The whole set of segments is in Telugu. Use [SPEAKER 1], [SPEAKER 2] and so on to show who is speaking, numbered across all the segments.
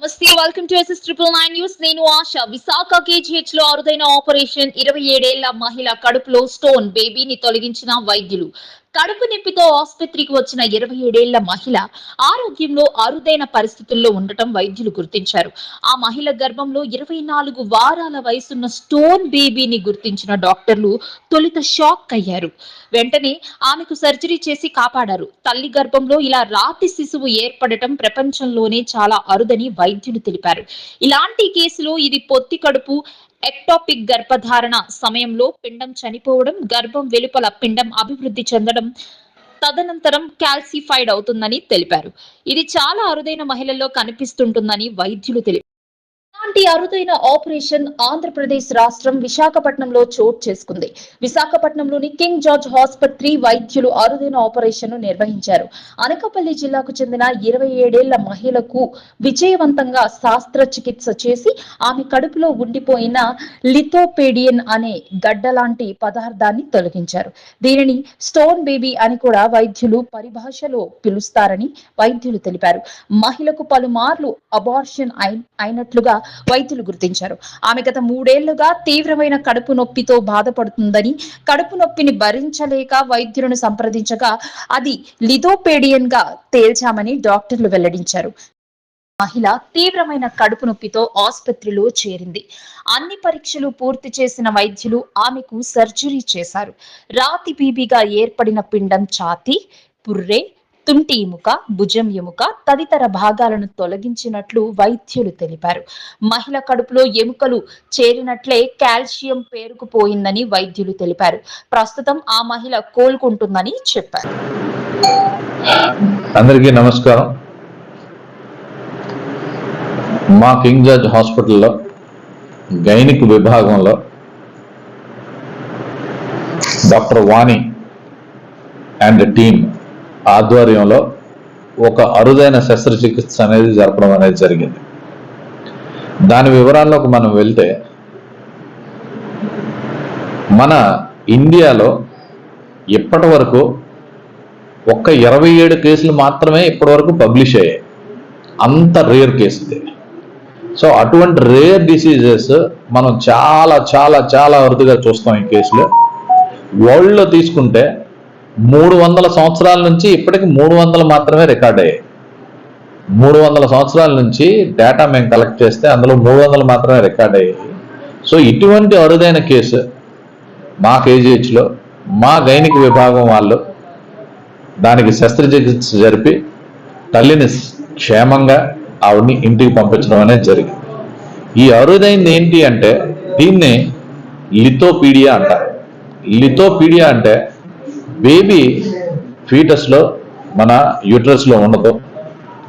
[SPEAKER 1] నమస్తే welcome to S S triple nine news నేను ఆశ. విశాఖ కేజీహెచ్లో అరుదైన ఆపరేషన్ ఇరవై ఏడేళ్ళ మహిళ కడుపులో స్టోన్ బేబీని తొలగించిన వైద్యులు. కడుపు నొప్పితో ఆసుపత్రికి వచ్చిన ఇరవై ఏడేళ్ళ మహిళ ఆరోగ్యంలో అరుదైన పరిస్థితుల్లో ఉండటం వైద్యులు గుర్తించారు. ఆ మహిళ గర్భంలో ఇరవై నాలుగు వారాల వయసున్న స్టోన్ బేబీని గుర్తించిన డాక్టర్లు తొలుత షాక్ అయ్యారు. వెంటనే ఆమెకు సర్జరీ చేసి కాపాడారు. తల్లి గర్భంలో ఇలా రాతి శిశువు ఏర్పడటం ప్రపంచంలోనే చాలా అరుదని వైద్యులు తెలిపారు. ఇలాంటి కేసులో ఇది పొత్తి కడుపు ఎక్టాపిక్ గర్భధారణ సమయంలో పిండం చనిపోవడం గర్భం వెలుపల పిండం అభివృద్ధి చెందడం తదనంతరం కాల్సిఫైడ్ అవుతుందని తెలిపారు. ఇది చాలా అరుదైన మహిళల్లో కనిపిస్తుంటుందని వైద్యులు తెలిపారు ఇలాంటి అరుదైన ఆపరేషన్ ఆంధ్రప్రదేశ్ రాష్ట్రం విశాఖపట్నంలో చోటు చేసుకుంది? విశాఖపట్నంలోని కింగ్ జార్జ్ ఆసుపత్రి వైద్యులు అరుదైన ఆపరేషన్ నిర్వహించారు. అనకాపల్లి జిల్లాకు చెందిన ఇరవై ఏడేళ్ళ మహిళకు విజయవంతంగా శాస్త్రచికిత్స చేసి ఆమె కడుపులో ఉండిపోయిన లిథోపేడియన్ అనే గడ్డ లాంటి పదార్థాన్ని తొలగించారు. దీనిని స్టోన్ బేబీ అని కూడా వైద్యులు పరిభాషలో పిలుస్తారని వైద్యులు తెలిపారు. మహిళకు పలుమార్లు అబార్షన్ అయినట్లుగా వైద్యులు గుర్తించారు. ఆమె గత మూడేళ్ళుగా తీవ్రమైన కడుపు నొప్పితో బాధపడుతుందని కడుపు నొప్పిని భరించలేక వైద్యులను సంప్రదించగా అది లిథోపేడియన్గా తేల్చామని డాక్టర్లు వెల్లడించారు. మహిళ తీవ్రమైన కడుపు నొప్పితో ఆసుపత్రిలో చేరింది. అన్ని పరీక్షలు పూర్తి చేసిన వైద్యులు ఆమెకు సర్జరీ చేశారు. రాతి బీబీగా ఏర్పడిన పిండం ఛాతీ పుర్రే తుంటి ఎముక భుజం ఎముక తదితర భాగాలను తొలగించినట్లు వైద్యులు తెలిపారు. మహిళ కడుపులో ఎముకలు చేరినట్లే కాల్షియం పేరుకుపోయిందని వైద్యులు తెలిపారు. ప్రస్తుతం ఆ మహిళ కోలుకుంటుందని చెప్పారు.
[SPEAKER 2] అందరికీ నమస్కారం. మా కింగ్ జార్జ్ హాస్పిటల్లో గైనిక్ విభాగంలో డాక్టర్ వాణి అండ్ టీమ్ ఆధ్వర్యంలో ఒక అరుదైన శస్త్రచికిత్స అనేది జరపడం అనేది జరిగింది. దాని వివరాల్లోకి మనం వెళ్తే మన ఇండియాలో ఇప్పటి వరకు ఒక్క ఇరవై ఏడు కేసులు మాత్రమే ఇప్పటి వరకు పబ్లిష్ అయ్యాయి. అంత రేర్ కేసు ఇది సో అటువంటి రేర్ డిసీజెస్ మనం చాలా చాలా చాలా అరుదుగా చూస్తాం ఈ కేసులు. వరల్డ్లో తీసుకుంటే మూడు వందల సంవత్సరాల నుంచి ఇప్పటికి మూడు వందలు మాత్రమే రికార్డ్ అయ్యాయి. మూడు వందల సంవత్సరాల నుంచి డేటా మేము కలెక్ట్ చేస్తే అందులో మూడు వందలు మాత్రమే రికార్డ్ అయ్యాయి. సో ఇటువంటి అరుదైన కేసు మా కేజీహెచ్లో మా గైనిక విభాగం వాళ్ళు దానికి శస్త్రచికిత్స జరిపి తల్లిని క్షేమంగా ఆవిడ్ని ఇంటికి పంపించడం అనేది జరిగింది. ఈ అరుదైంది ఏంటి అంటే దీన్ని లిథోపీడియా అంటారు. లిథోపీడియా అంటే బేబీ ఫీటస్లో మన యూట్రస్లో ఉండదు.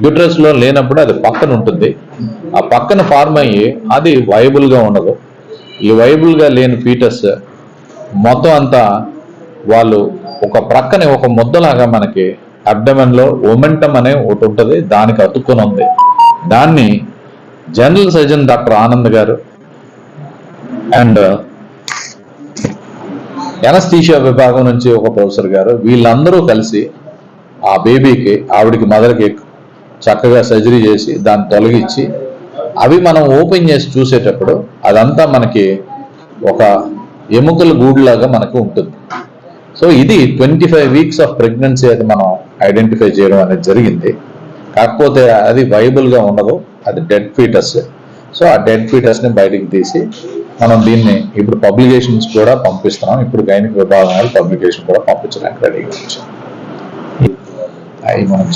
[SPEAKER 2] యూట్రస్లో లేనప్పుడు అది పక్కన ఉంటుంది. ఆ పక్కన ఫార్మ్ అయ్యి అది వైబుల్గా ఉండదు. ఈ వైబుల్గా లేని ఫీటస్ మొత్తం అంతా వాళ్ళు ఒక ప్రక్కనే ఒక ముద్దలాగా మనకి అబ్డమెన్లో ఒమెంటం అనే ఒకటి ఉంటుంది. దానికి అతుక్కుని ఉంది. దాన్ని జనరల్ సర్జన్ డాక్టర్ ఆనంద్ గారు అండ్ ఎనస్థీషియా విభాగం నుంచి ఒక ప్రొఫెసర్ గారు వీళ్ళందరూ కలిసి ఆ బేబీకి ఆవిడికి మదర్కి చక్కగా సర్జరీ చేసి దాన్ని తొలగించి అవి మనం ఓపెన్ చేసి చూసేటప్పుడు అదంతా మనకి ఒక ఎముకల గూడులాగా మనకు ఉంటుంది. సో ఇది twenty five weeks of pregnancy అది మనం ఐడెంటిఫై చేయడం అనేది జరిగింది. కాకపోతే అది వైబుల్గా ఉండదు. అది డెడ్ ఫీటస్ సో ఆ డెడ్ ఫీటస్ని బయటికి తీసి మనం దీన్ని ఇప్పుడు పబ్లికేషన్స్ కూడా పంపిస్తున్నాం. ఇప్పుడు గైనిక్ విభాగాలు పబ్లికేషన్ కూడా పంపించడానికి రెడీగా వచ్చాం అవి మనం